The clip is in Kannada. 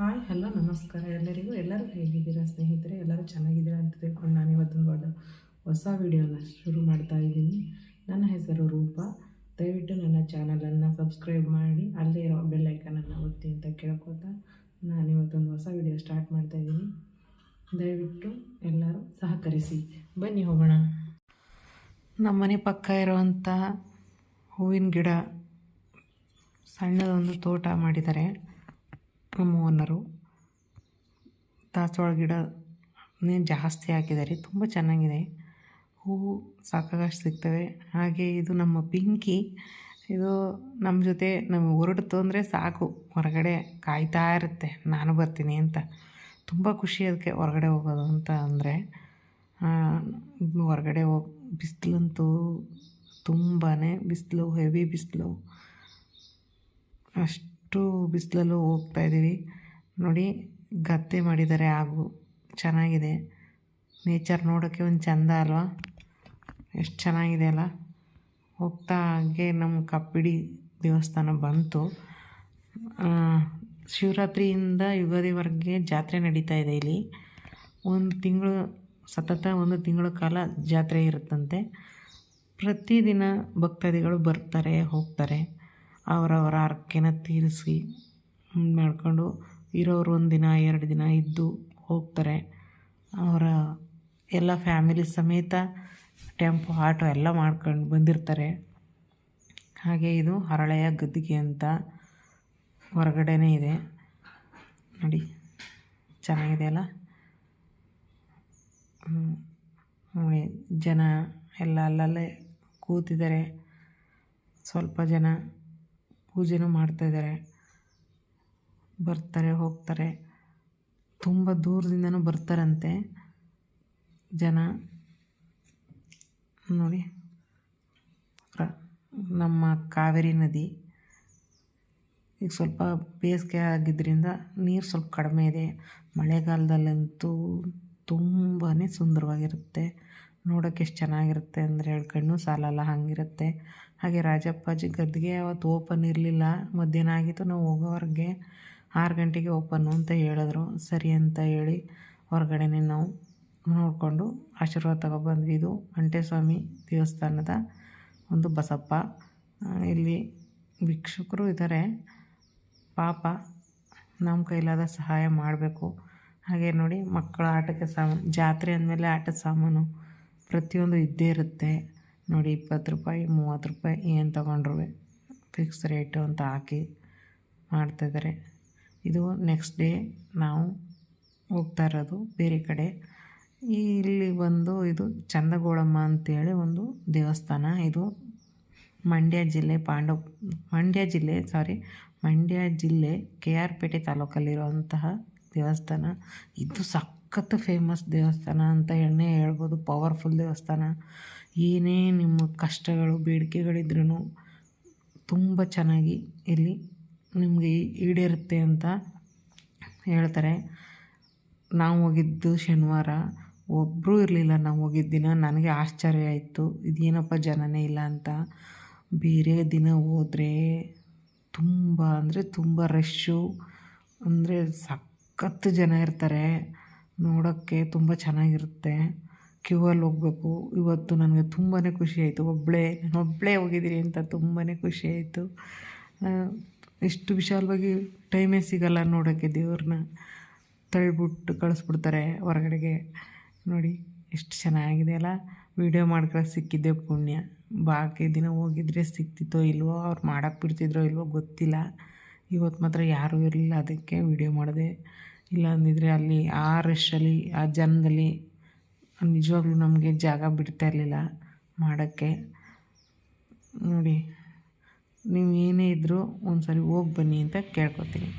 ಹಾಯ್, ಹಲೋ, ನಮಸ್ಕಾರ. ಎಲ್ಲರಿಗೂ ಎಲ್ಲರೂ ಹೇಗಿದ್ದೀರಾ ಸ್ನೇಹಿತರೆ? ಎಲ್ಲರೂ ಚೆನ್ನಾಗಿದ್ದೀರಾ ಅಂತ ತಿಳ್ಕೊಂಡು ನಾನು ಇವತ್ತೊಂದು ಒಳ್ಳೆ ಹೊಸ ವಿಡಿಯೋನ ಶುರು ಮಾಡ್ತಾ ಇದ್ದೀನಿ. ನನ್ನ ಹೆಸರು ರೂಪ. ದಯವಿಟ್ಟು ನನ್ನ ಚಾನಲನ್ನು ಸಬ್ಸ್ಕ್ರೈಬ್ ಮಾಡಿ, ಅಲ್ಲೇ ಇರೋ ಬೆಲ್ಲೈಕನನ್ನು ಒತ್ತಿ ಅಂತ ಕೇಳ್ಕೊತಾ ನಾನು ಇವತ್ತೊಂದು ಹೊಸ ವಿಡಿಯೋ ಸ್ಟಾರ್ಟ್ ಮಾಡ್ತಾ ಇದ್ದೀನಿ. ದಯವಿಟ್ಟು ಎಲ್ಲರೂ ಸಹಕರಿಸಿ. ಬನ್ನಿ ಹೋಗೋಣ. ನಮ್ಮನೆ ಪಕ್ಕ ಇರೋವಂಥ ಹೂವಿನ ಗಿಡ ಸಣ್ಣದೊಂದು ತೋಟ ಮಾಡಿದ್ದಾರೆ. ನಮ್ಮ ಓನರು ದಾಸವಾಳ ಗಿಡ ಜಾಸ್ತಿ ಹಾಕಿದ್ದಾರೆ. ತುಂಬ ಚೆನ್ನಾಗಿದೆ. ಹೂವು ಸಾಕಾಗಷ್ಟು ಸಿಗ್ತವೆ. ಹಾಗೆ ಇದು ನಮ್ಮ ಪಿಂಕಿ. ಇದು ನಮ್ಮ ಜೊತೆ ನಮಗೆ ಹೊರಡ್ತು ಅಂದರೆ ಸಾಕು. ಹೊರಗಡೆ ಕಾಯ್ತಾ ಇರುತ್ತೆ. ನಾನು ಬರ್ತೀನಿ ಅಂತ. ತುಂಬ ಖುಷಿ ಅದಕ್ಕೆ ಹೊರಗಡೆ ಹೋಗೋದು ಅಂತ ಅಂದರೆ ಹೊರಗಡೆ ಹೋಗಿ ಬಿಸಿಲಂತೂ ತುಂಬಾ ಬಿಸಿಲು ಹೆವಿ ಬಿಸಿಲು. ಅಷ್ಟು ಬಿಸಿಲಲ್ಲೂ ಹೋಗ್ತಾ ಇದ್ದೀವಿ. ನೋಡಿ, ಗದ್ದೆ ಮಾಡಿದ್ದಾರೆ ಹಾಗೂ ಚೆನ್ನಾಗಿದೆ. ನೇಚರ್ ನೋಡೋಕ್ಕೆ ಒಂದು ಚಂದ ಅಲ್ವಾ? ಎಷ್ಟು ಚೆನ್ನಾಗಿದೆ ಅಲ್ಲ? ಹೋಗ್ತಾ ಹಾಗೆ ನಮ್ಮ ಕಪ್ಪಿಡಿ ದೇವಸ್ಥಾನ ಬಂತು. ಶಿವರಾತ್ರಿಯಿಂದ ಯುಗಾದಿವರೆಗೆ ಜಾತ್ರೆ ನಡೀತಾ ಇದೆ ಇಲ್ಲಿ. ಒಂದು ತಿಂಗಳು, ಸತತ ಒಂದು ತಿಂಗಳ ಕಾಲ ಜಾತ್ರೆ ಇರುತ್ತಂತೆ. ಪ್ರತಿದಿನ ಭಕ್ತಾದಿಗಳು ಬರ್ತಾರೆ, ಹೋಗ್ತಾರೆ. ಅವರವರ ಹರಕೆನ ತೀರಿಸಿ ಮಾಡ್ಕೊಂಡು ಇರೋರು ಒಂದು ದಿನ, ಎರಡು ದಿನ ಇದ್ದು ಹೋಗ್ತಾರೆ. ಅವರ ಎಲ್ಲ ಫ್ಯಾಮಿಲಿ ಸಮೇತ ಟೆಂಪೋ, ಆಟೋ ಎಲ್ಲ ಮಾಡ್ಕೊಂಡು ಬಂದಿರ್ತಾರೆ. ಹಾಗೆ ಇದು ಹರಳೆಯ ಗದ್ದಿಗೆ ಅಂತ ಹೊರಗಡೆನೇ ಇದೆ. ನೋಡಿ, ಚೆನ್ನಾಗಿದೆ ಅಲ್ಲ? ನೋಡಿ, ಜನ ಎಲ್ಲ ಅಲ್ಲಲ್ಲೇ ಕೂತಿದ್ದಾರೆ. ಸ್ವಲ್ಪ ಜನ ಪೂಜೆನೂ ಮಾಡ್ತಾಯಿದ್ದಾರೆ ಬರ್ತಾರೆ, ಹೋಗ್ತಾರೆ. ತುಂಬ ದೂರದಿಂದನೂ ಬರ್ತಾರಂತೆ ಜನ. ನೋಡಿ ನಮ್ಮ ಕಾವೇರಿ ನದಿ. ಈಗ ಸ್ವಲ್ಪ ಬೇಸಿಗೆ ಆಗಿದ್ದರಿಂದ ನೀರು ಸ್ವಲ್ಪ ಕಡಿಮೆ ಇದೆ. ಮಳೆಗಾಲದಲ್ಲಂತೂ ತುಂಬಾ ಸುಂದರವಾಗಿರುತ್ತೆ. ನೋಡೋಕ್ಕೆ ಎಷ್ಟು ಚೆನ್ನಾಗಿರುತ್ತೆ ಅಂದರೆ ಎರಡು ಸಾಲಲ್ಲ, ಹಾಗಿರುತ್ತೆ. ಹಾಗೆ ರಾಜಪ್ಪಾಜಿ ಗದ್ದಿಗೆ ಅವತ್ತು ಓಪನ್ ಇರಲಿಲ್ಲ. ಮಧ್ಯಾಹ್ನ ಆಗಿತ್ತು, ನಾವು ಹೋಗೋವರೆಗೆ ಆರು ಗಂಟೆಗೆ ಓಪನ್ನು ಅಂತ ಹೇಳಿದ್ರು. ಸರಿ ಅಂತ ಹೇಳಿ ಹೊರಗಡೆನೇ ನಾವು ನೋಡಿಕೊಂಡು ಆಶೀರ್ವಾದ ತಗೊಬಂದ್ವಿ. ಇದು ಅಂಟೇಸ್ವಾಮಿ ದೇವಸ್ಥಾನದ ಒಂದು ಬಸಪ್ಪ. ಇಲ್ಲಿ ಭಿಕ್ಷುಕರು ಇದ್ದಾರೆ ಪಾಪ ನಮ್ಮ ಕೈಲಾದ ಸಹಾಯ ಮಾಡಬೇಕು. ಹಾಗೆ ನೋಡಿ ಮಕ್ಕಳ ಆಟಕ್ಕೆ ಸಾಮಾನು ಜಾತ್ರೆ ಅಂದಮೇಲೆ ಆಟದ ಸಾಮಾನು. ಪ್ರತಿಯೊಂದು ಇದ್ದೇ ಇರುತ್ತೆ. ನೋಡಿ, ಇಪ್ಪತ್ತು ರೂಪಾಯಿ, ಮೂವತ್ತು ರೂಪಾಯಿ ಏನು ತೊಗೊಂಡ್ರು ಫಿಕ್ಸ್ ರೇಟು ಅಂತ ಹಾಕಿ ಮಾಡ್ತಾಯಿದ್ದಾರೆ ಇದು ನೆಕ್ಸ್ಟ್ ಡೇ ನಾವು ಹೋಗ್ತಾ ಇರೋದು ಬೇರೆ ಕಡೆ. ಇಲ್ಲಿ ಬಂದು ಇದು ಚಂದಗೋಳಮ್ಮ ಅಂತೇಳಿ ಒಂದು ದೇವಸ್ಥಾನ. ಇದು ಮಂಡ್ಯ ಜಿಲ್ಲೆ ಪಾಂಡವ, ಮಂಡ್ಯ ಜಿಲ್ಲೆ ಸಾರಿ ಮಂಡ್ಯ ಜಿಲ್ಲೆ ಕೆ ಆರ್ ಪೇಟೆ ತಾಲೂಕಲ್ಲಿರುವಂತಹ ದೇವಸ್ಥಾನ. ಇದು ಸಖತ್ತು ಫೇಮಸ್ ದೇವಸ್ಥಾನ ಅಂತ ಎಣ್ಣೆ ಹೇಳ್ಬೋದು ಪವರ್ಫುಲ್ ದೇವಸ್ಥಾನ. ಏನೇ ನಿಮ್ಮ ಕಷ್ಟಗಳು ಬೇಡಿಕೆಗಳಿದ್ರೂ ತುಂಬ ಚೆನ್ನಾಗಿ ಇಲ್ಲಿ ನಿಮಗೆ ಈಡೇರುತ್ತೆ ಅಂತ ಹೇಳ್ತಾರೆ. ನಾವು ಹೋಗಿದ್ದು ಶನಿವಾರ. ಒಬ್ಬರೂ ಇರಲಿಲ್ಲ ನಾವು ಹೋಗಿದ್ದ ದಿನ. ನನಗೆ ಆಶ್ಚರ್ಯ ಆಯಿತು. ಇದೇನಪ್ಪ ಜನನೇ ಇಲ್ಲ ಅಂತ. ಬೇರೆ ದಿನ ಹೋದರೆ ತುಂಬ ಅಂದರೆ ತುಂಬ ರಶ್ಶು ಅಂದರೆ ಸಖತ್ತು ಜನ ಇರ್ತಾರೆ. ನೋಡೋಕ್ಕೆ ತುಂಬ ಚೆನ್ನಾಗಿರುತ್ತೆ. ಕ್ಯೂ ಅಲ್ಲಿ ಹೋಗ್ಬೇಕು. ಇವತ್ತು ನನಗೆ ತುಂಬಾ ಖುಷಿ ಆಯಿತು. ಒಬ್ಬಳೇ ನಾನು ಒಬ್ಬಳೇ ಹೋಗಿದ್ದೀನಿ ಅಂತ ತುಂಬಾ ಖುಷಿ ಆಯಿತು. ಇಷ್ಟು ವಿಶಾಲವಾಗಿ ಟೈಮೇ ಸಿಗಲ್ಲ ನೋಡೋಕ್ಕೆ ದೇವ್ರನ್ನ. ತಳ್ಳಿಬಿಟ್ಟು ಕಳಿಸ್ಬಿಡ್ತಾರೆ ಹೊರಗಡೆಗೆ. ನೋಡಿ, ಎಷ್ಟು ಚೆನ್ನಾಗಿದೆ ಅಲ್ಲ. ವೀಡಿಯೋ ಮಾಡ್ಕೊಳ್ಳೋಕೆ ಸಿಕ್ಕಿದ್ದೆ ಪುಣ್ಯ. ಬಾಕಿ ದಿನ ಹೋಗಿದ್ರೆ ಸಿಕ್ತಿತ್ತೋ ಇಲ್ವೋ, ಅವ್ರು ಮಾಡೋಕ್ಕೆ ಬಿಡ್ತಿದ್ರೋ ಇಲ್ವೋ ಗೊತ್ತಿಲ್ಲ. ಇವತ್ತು ಮಾತ್ರ ಯಾರೂ ಇರಲಿಲ್ಲ, ಅದಕ್ಕೆ ವೀಡಿಯೋ ಮಾಡಿದೆ. ಇಲ್ಲ ಅಂದಿದ್ರೆ ಅಲ್ಲಿ ಆ ರಶಲ್ಲಿ ಆ ಜನದಲ್ಲಿ ನಿಜವಾಗ್ಲೂ ನಮಗೆ ಜಾಗ ಬಿಡ್ತಾ ಇರಲಿಲ್ಲ ಮಾಡೋಕ್ಕೆ. ನೋಡಿ, ನೀವು ಏನೇ ಇದ್ದರೂ ಒಂದು ಸರಿ ಹೋಗಿ ಬನ್ನಿ ಅಂತ ಕೇಳ್ಕೊತೀನಿ.